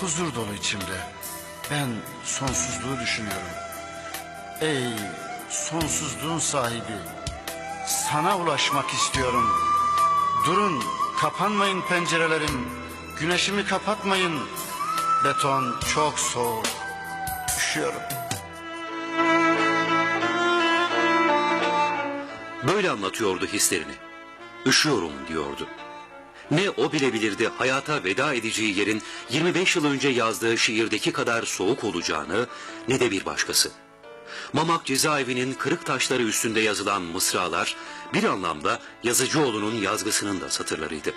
huzur dolu içimde. Ben sonsuzluğu düşünüyorum. Ey sonsuzluğun sahibi, sana ulaşmak istiyorum. Durun, kapanmayın pencerelerim, güneşimi kapatmayın. Beton çok soğuk, üşüyorum. Böyle anlatıyordu hislerini. Üşüyorum diyordu. Ne o bilebilirdi hayata veda edeceği yerin 25 yıl önce yazdığı şiirdeki kadar soğuk olacağını ne de bir başkası. Mamak cezaevinin kırık taşları üstünde yazılan mısralar bir anlamda Yazıcıoğlu'nun yazgısının da satırlarıydı.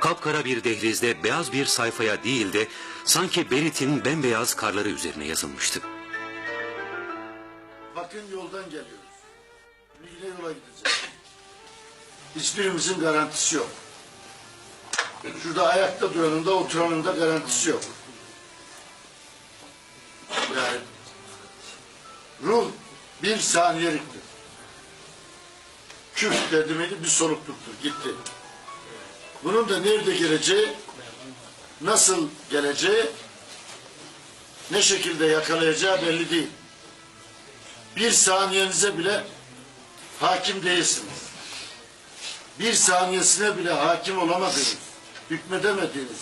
Kapkara bir dehlizde beyaz bir sayfaya değil de sanki Berit'in bembeyaz karları üzerine yazılmıştı. Bakın yoldan geliyoruz. Yine yola gideceğiz. Hiçbirimizin garantisi yok. Şurada ayakta duranın da oturanın da garantisi yok. Yani ruh bir saniyeliktir. Küf dedi miydi bir solukluktur. Gitti. Bunun da nerede geleceği, nasıl geleceği, ne şekilde yakalayacağı belli değil bir saniyenize bile hakim değilsiniz. Bir saniyesine bile hakim olamadığınız, hükmedemediğiniz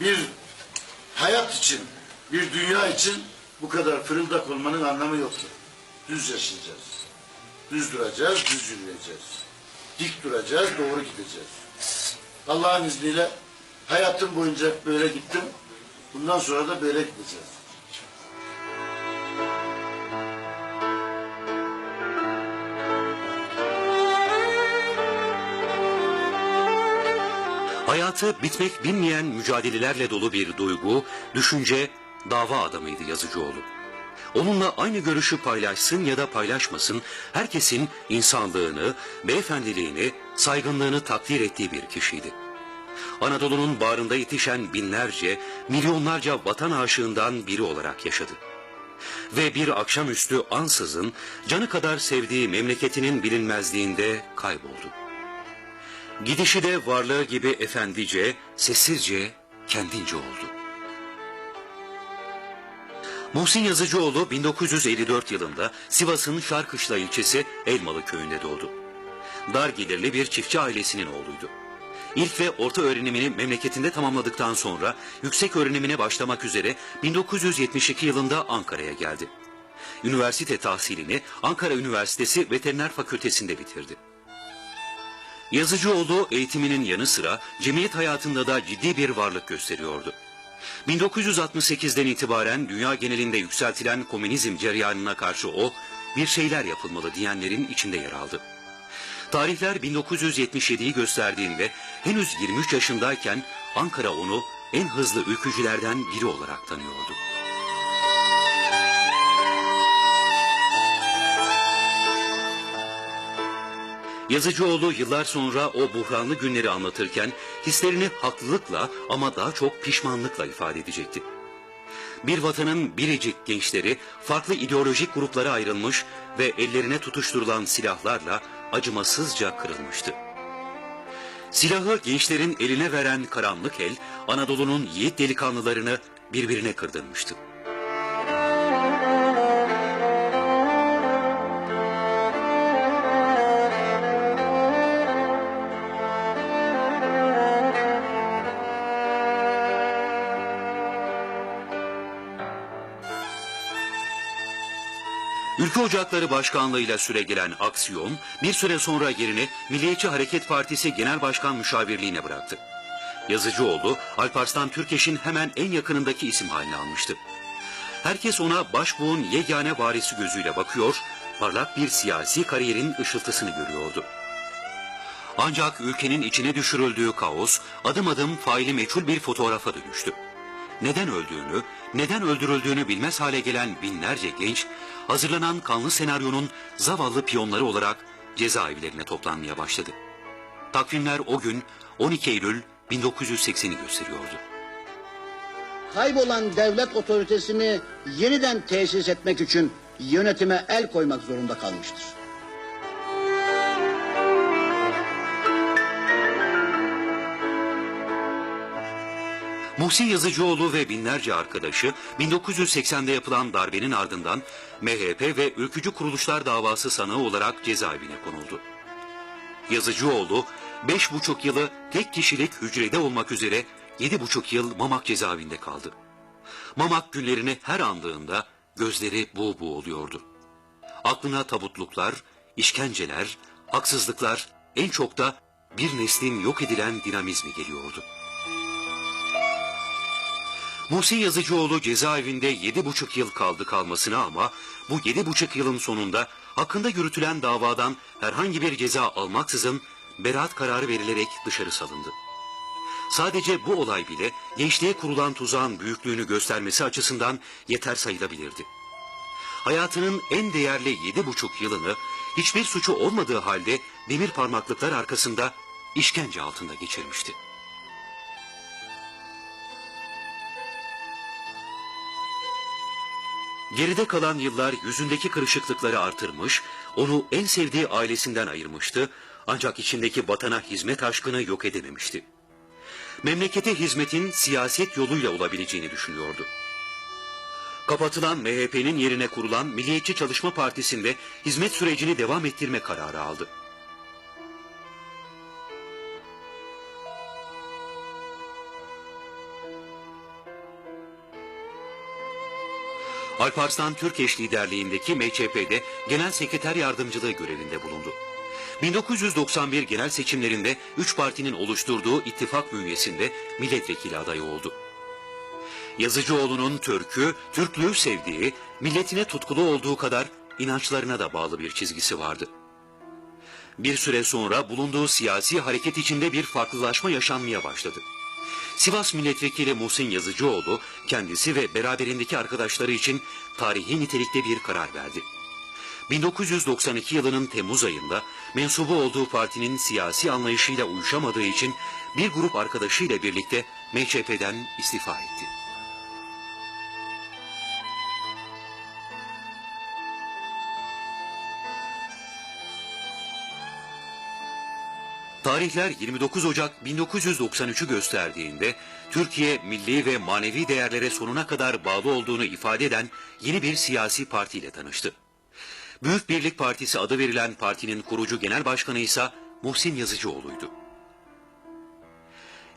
bir hayat için, bir dünya için bu kadar fırıldak olmanın anlamı yoktur. Düz yaşayacağız. Düz duracağız, düz yürüyeceğiz. Dik duracağız, doğru gideceğiz. Allah'ın izniyle hayatım boyunca böyle gittim. Bundan sonra da böyle gideceğiz. Hayatı bitmek bilmeyen mücadelelerle dolu bir duygu, düşünce, dava adamıydı Yazıcıoğlu. Onunla aynı görüşü paylaşsın ya da paylaşmasın, herkesin insanlığını, beyefendiliğini, saygınlığını takdir ettiği bir kişiydi. Anadolu'nun bağrında yetişen binlerce, milyonlarca vatan aşığından biri olarak yaşadı. Ve bir akşamüstü ansızın canı kadar sevdiği memleketinin bilinmezliğinde kayboldu. Gidişi de varlığı gibi efendice, sessizce, kendince oldu. Muhsin Yazıcıoğlu 1954 yılında Sivas'ın Şarkışla ilçesi Elmalı köyünde doğdu. Dar gelirli bir çiftçi ailesinin oğluydu. İlk ve orta öğrenimini memleketinde tamamladıktan sonra yüksek öğrenimine başlamak üzere 1972 yılında Ankara'ya geldi. Üniversite tahsilini Ankara Üniversitesi Veteriner Fakültesinde bitirdi. Yazıcıoğlu eğitiminin yanı sıra cemiyet hayatında da ciddi bir varlık gösteriyordu. 1968'den itibaren dünya genelinde yükseltilen komünizm cereyanına karşı o, bir şeyler yapılmalı diyenlerin içinde yer aldı. Tarihler 1977'yi gösterdiğinde henüz 23 yaşındayken Ankara onu en hızlı ülkücülerden biri olarak tanıyordu. Yazıcıoğlu yıllar sonra o buhranlı günleri anlatırken hislerini haklılıkla ama daha çok pişmanlıkla ifade edecekti. Bir vatanın biricik gençleri farklı ideolojik gruplara ayrılmış ve ellerine tutuşturulan silahlarla acımasızca kırılmıştı. Silahı gençlerin eline veren karanlık el Anadolu'nun yiğit delikanlılarını birbirine kırdırmıştı. Ülke Ocakları Başkanlığı'yla süregelen aksiyon bir süre sonra yerini Milliyetçi Hareket Partisi Genel Başkan Müşavirliğine bıraktı. Yazıcıoğlu Alparslan Türkeş'in hemen en yakınındaki isim haline almıştı. Herkes ona başbuğun yegane varisi gözüyle bakıyor, parlak bir siyasi kariyerin ışıltısını görüyordu. Ancak ülkenin içine düşürüldüğü kaos adım adım faili meçhul bir fotoğrafa dönüştü. Neden öldüğünü, neden öldürüldüğünü bilmez hale gelen binlerce genç, hazırlanan kanlı senaryonun zavallı piyonları olarak cezaevlerine toplanmaya başladı. Takvimler o gün 12 Eylül 1980'i gösteriyordu. Kaybolan devlet otoritesini yeniden tesis etmek için yönetime el koymak zorunda kalmıştır. Muhsin Yazıcıoğlu ve binlerce arkadaşı 1980'de yapılan darbenin ardından MHP ve ülkücü kuruluşlar davası sanığı olarak cezaevine konuldu. Yazıcıoğlu 5,5 yılı tek kişilik hücrede olmak üzere 7,5 yıl Mamak cezaevinde kaldı. Mamak günlerini her andığında gözleri buğu buğu oluyordu. Aklına tabutluklar, işkenceler, haksızlıklar, en çok da bir neslin yok edilen dinamizmi geliyordu. Muhsin Yazıcıoğlu cezaevinde yedi buçuk yıl kaldı kalmasına ama bu yedi buçuk yılın sonunda hakkında yürütülen davadan herhangi bir ceza almaksızın beraat kararı verilerek dışarı salındı. Sadece bu olay bile gençliğe kurulan tuzağın büyüklüğünü göstermesi açısından yeter sayılabilirdi. Hayatının en değerli yedi buçuk yılını hiçbir suçu olmadığı halde demir parmaklıklar arkasında işkence altında geçirmişti. Geride kalan yıllar yüzündeki kırışıklıkları artırmış, onu en sevdiği ailesinden ayırmıştı ancak içindeki vatana hizmet aşkını yok edememişti. Memlekete hizmetin siyaset yoluyla olabileceğini düşünüyordu. Kapatılan MHP'nin yerine kurulan Milliyetçi Çalışma Partisi'nde hizmet sürecini devam ettirme kararı aldı. Alparslan Türkeş liderliğindeki MÇP'de genel sekreter yardımcılığı görevinde bulundu. 1991 genel seçimlerinde üç partinin oluşturduğu ittifak bünyesinde milletvekili adayı oldu. Yazıcıoğlu'nun Türk'ü, Türklüğü sevdiği, milletine tutkulu olduğu kadar inançlarına da bağlı bir çizgisi vardı. Bir süre sonra bulunduğu siyasi hareket içinde bir farklılaşma yaşanmaya başladı. Sivas Milletvekili Muhsin Yazıcıoğlu kendisi ve beraberindeki arkadaşları için tarihi nitelikte bir karar verdi. 1992 yılının Temmuz ayında mensubu olduğu partinin siyasi anlayışıyla uyuşamadığı için bir grup arkadaşıyla birlikte MHP'den istifa etti. Tarihler 29 Ocak 1993'ü gösterdiğinde Türkiye milli ve manevi değerlere sonuna kadar bağlı olduğunu ifade eden yeni bir siyasi partiyle tanıştı. Büyük Birlik Partisi adı verilen partinin kurucu genel başkanı ise Muhsin Yazıcıoğlu'ydu.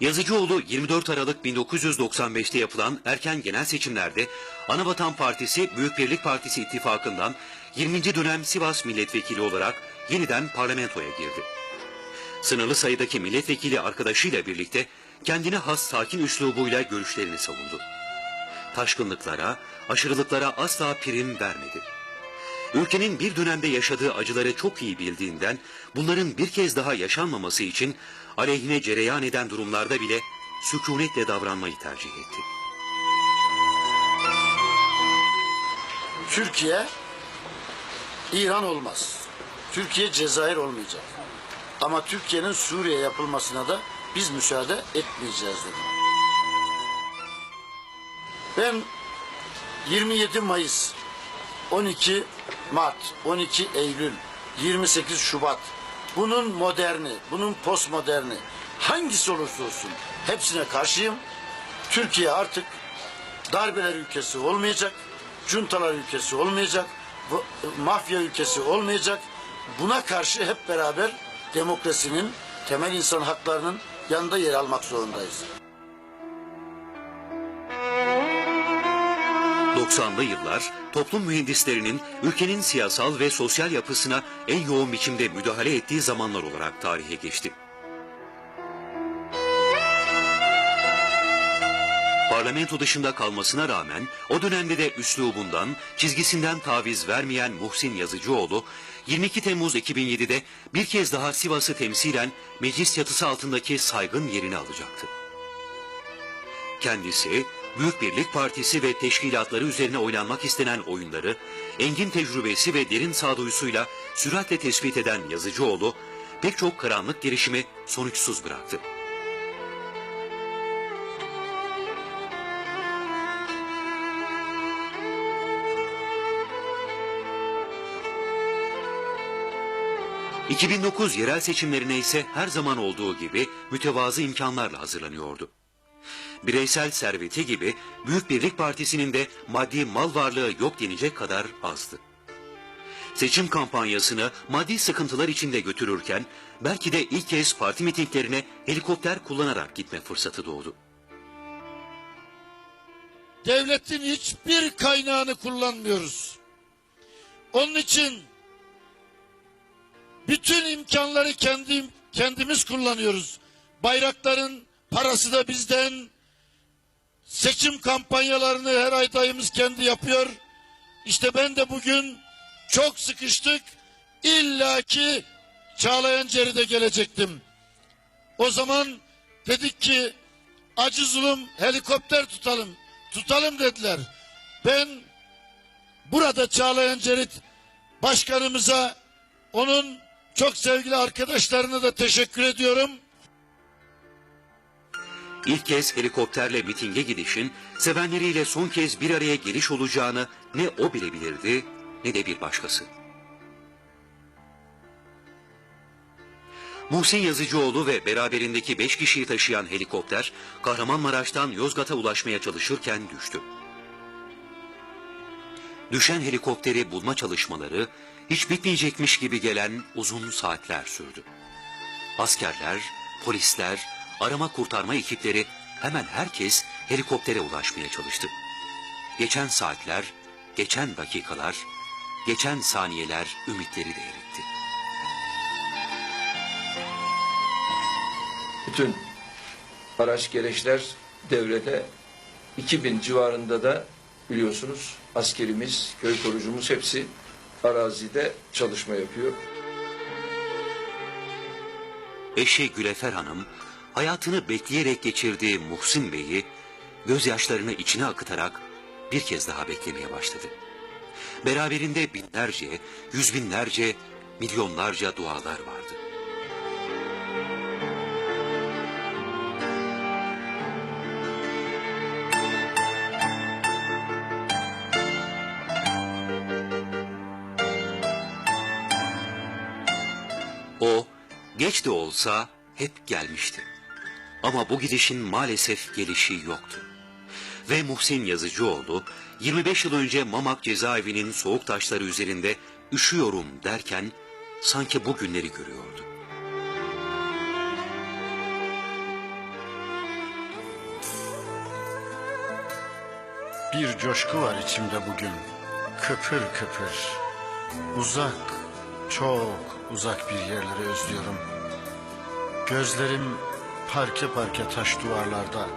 Yazıcıoğlu 24 Aralık 1995'te yapılan erken genel seçimlerde Anavatan Partisi Büyük Birlik Partisi ittifakından 20. dönem Sivas milletvekili olarak yeniden parlamentoya girdi. Sınırlı sayıdaki milletvekili arkadaşıyla birlikte kendine has sakin üslubuyla görüşlerini savundu. Taşkınlıklara, aşırılıklara asla prim vermedi. Ülkenin bir dönemde yaşadığı acıları çok iyi bildiğinden bunların bir kez daha yaşanmaması için aleyhine cereyan eden durumlarda bile sükunetle davranmayı tercih etti. Türkiye İran olmaz. Türkiye Cezayir olmayacak. Ama Türkiye'nin Suriye yapılmasına da biz müsaade etmeyeceğiz dedim. Ben 27 Mayıs, 12 Mart, 12 Eylül, 28 Şubat bunun moderni, bunun postmoderni hangisi olursa olsun hepsine karşıyım. Türkiye artık darbeler ülkesi olmayacak, cuntalar ülkesi olmayacak, bu- mafya ülkesi olmayacak. Buna karşı hep beraber demokrasinin, temel insan haklarının yanında yer almak zorundayız. 90'lı yıllar toplum mühendislerinin ülkenin siyasal ve sosyal yapısına en yoğun biçimde müdahale ettiği zamanlar olarak tarihe geçti. Parlamento dışında kalmasına rağmen o dönemde de üslubundan, çizgisinden taviz vermeyen Muhsin Yazıcıoğlu, 22 Temmuz 2007'de bir kez daha Sivas'ı temsilen meclis çatısı altındaki saygın yerini alacaktı. Kendisi, Büyük Birlik Partisi ve teşkilatları üzerine oynanmak istenen oyunları, engin tecrübesi ve derin sağduyusuyla süratle tespit eden Yazıcıoğlu, pek çok karanlık girişimi sonuçsuz bıraktı. ...2009 yerel seçimlerine ise her zaman olduğu gibi mütevazı imkanlarla hazırlanıyordu. bireysel serveti gibi Büyük Birlik Partisi'nin de maddi mal varlığı yok denecek kadar azdı. Seçim kampanyasını maddi sıkıntılar içinde götürürken belki de ilk kez parti mitinglerine helikopter kullanarak gitme fırsatı doğdu. devletin hiçbir kaynağını kullanmıyoruz. Onun için bütün imkanları kendi, kendimiz kullanıyoruz. Bayrakların parası da bizden. Seçim kampanyalarını her ay dayımız kendi yapıyor. İşte ben de bugün çok sıkıştık. İlla ki Çağlayan Ceri'de gelecektim. O zaman dedik ki acı zulüm helikopter tutalım. Tutalım dediler. Ben burada Çağlayan Cerit başkanımıza onun çok sevgili arkadaşlarına da teşekkür ediyorum. İlk kez helikopterle mitinge gidişin sevenleriyle son kez bir araya geliş olacağını ne o bilebilirdi ne de bir başkası. Muhsin Yazıcıoğlu ve beraberindeki beş kişiyi taşıyan helikopter Kahramanmaraş'tan Yozgat'a ulaşmaya çalışırken düştü. Düşen helikopteri bulma çalışmaları hiç bitmeyecekmiş gibi gelen uzun saatler sürdü. Askerler, polisler, arama kurtarma ekipleri hemen herkes helikoptere ulaşmaya çalıştı. Geçen saatler, geçen dakikalar, geçen saniyeler ümitleri de eritti. Bütün araç gereçler devrede 2000 civarında da biliyorsunuz askerimiz, köy korucumuz hepsi arazide çalışma yapıyor. Eşi Gülefer Hanım, hayatını bekleyerek geçirdiği Muhsin Bey'i gözyaşlarını içine akıtarak bir kez daha beklemeye başladı. Beraberinde binlerce, yüz binlerce, milyonlarca dualar vardı. Geç de olsa hep gelmişti. Ama bu gidişin maalesef gelişi yoktu. Ve Muhsin Yazıcıoğlu 25 yıl önce Mamak cezaevinin soğuk taşları üzerinde üşüyorum derken sanki bu günleri görüyordu. Bir coşku var içimde bugün. Kıpır kıpır. Uzak, çok uzak bir yerleri özlüyorum. Gözlerim parke parke taş duvarlarda.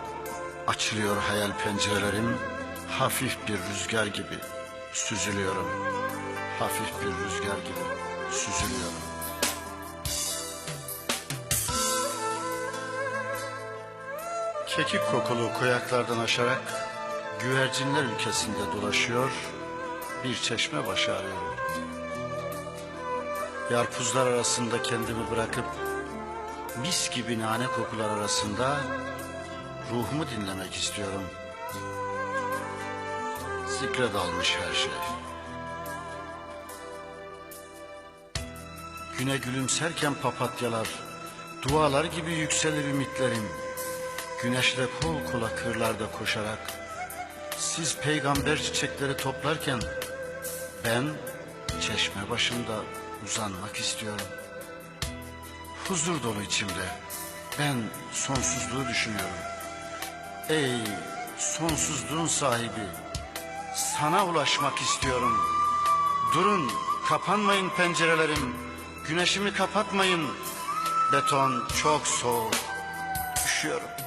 Açılıyor hayal pencerelerim. Hafif bir rüzgar gibi süzülüyorum. Hafif bir rüzgar gibi süzülüyorum. Kekik kokulu koyaklardan aşarak güvercinler ülkesinde dolaşıyor, bir çeşme başı arıyorum. Yarpuzlar arasında kendimi bırakıp mis gibi nane kokular arasında ruhumu dinlemek istiyorum. Zikre dalmış her şey. Güne gülümserken papatyalar, dualar gibi yükselir ümitlerim. Güneşle kol kola kırlarda koşarak, siz peygamber çiçekleri toplarken, ben çeşme başında uzanmak istiyorum. Huzur dolu içimde, ben sonsuzluğu düşünüyorum. Ey sonsuzluğun sahibi, sana ulaşmak istiyorum. Durun, kapanmayın pencerelerim, güneşimi kapatmayın. Beton çok soğuk, üşüyorum.